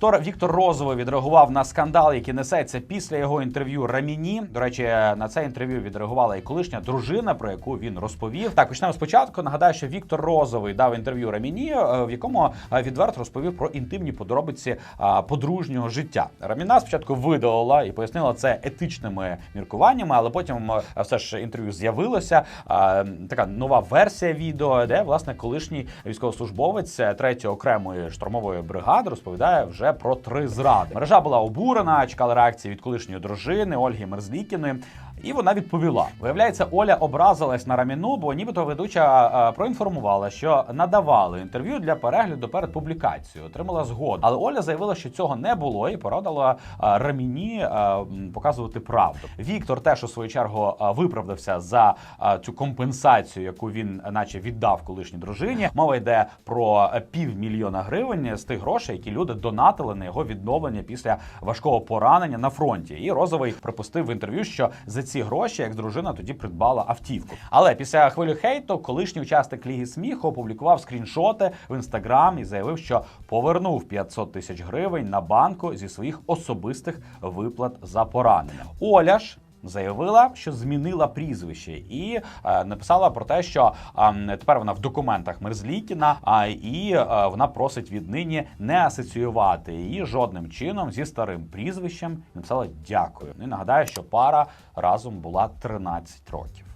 Актор Віктор Розовий відреагував на скандал, який несеться після його інтерв'ю Раміні. До речі, на це інтерв'ю відреагувала і колишня дружина, про яку він розповів. Так, почнемо спочатку. Нагадаю, що Віктор Розовий дав інтерв'ю Раміні, е, в якому е, відверто розповів про інтимні подробиці подружнього життя. Раміна спочатку видалила і пояснила це етичними міркуваннями, але потім е, все ж інтерв'ю з'явилося. Така нова версія відео, де власне колишній військовослужбовець 3 окремої штурмової бригади розповідає вже про три зради. Мережа була обурена, чекала реакції від колишньої дружини Ольги Мерзлікіни. І вона відповіла: виявляється, Оля образилась на раміну, бо нібито ведуча е, проінформувала, що надавали інтерв'ю для перегляду перед публікацією, отримала згоду. Але Оля заявила, що цього не було, і порадила е, раміні е, показувати правду. Віктор теж у свою чергу виправдався за цю компенсацію, яку він, наче, віддав колишній дружині. Мова йде про півмільйона гривень з тих грошей, які люди донатили на його відновлення після важкого поранення на фронті. І розовий припустив в інтерв'ю, що за ці гроші як дружина тоді придбала автівку. Але після хвилі хейту колишній учасник Ліги сміху опублікував скріншоти в інстаграм і заявив, що повернув 500 тисяч гривень на банку зі своїх особистих виплат за поранення. Оля ж. Заявила, що змінила прізвище, і е, написала про те, що е, тепер вона в документах Мерзлікіна, а і е, вона просить віднині не асоціювати її жодним чином зі старим прізвищем. Написала дякую. Ну і нагадаю, що пара разом була 13 років.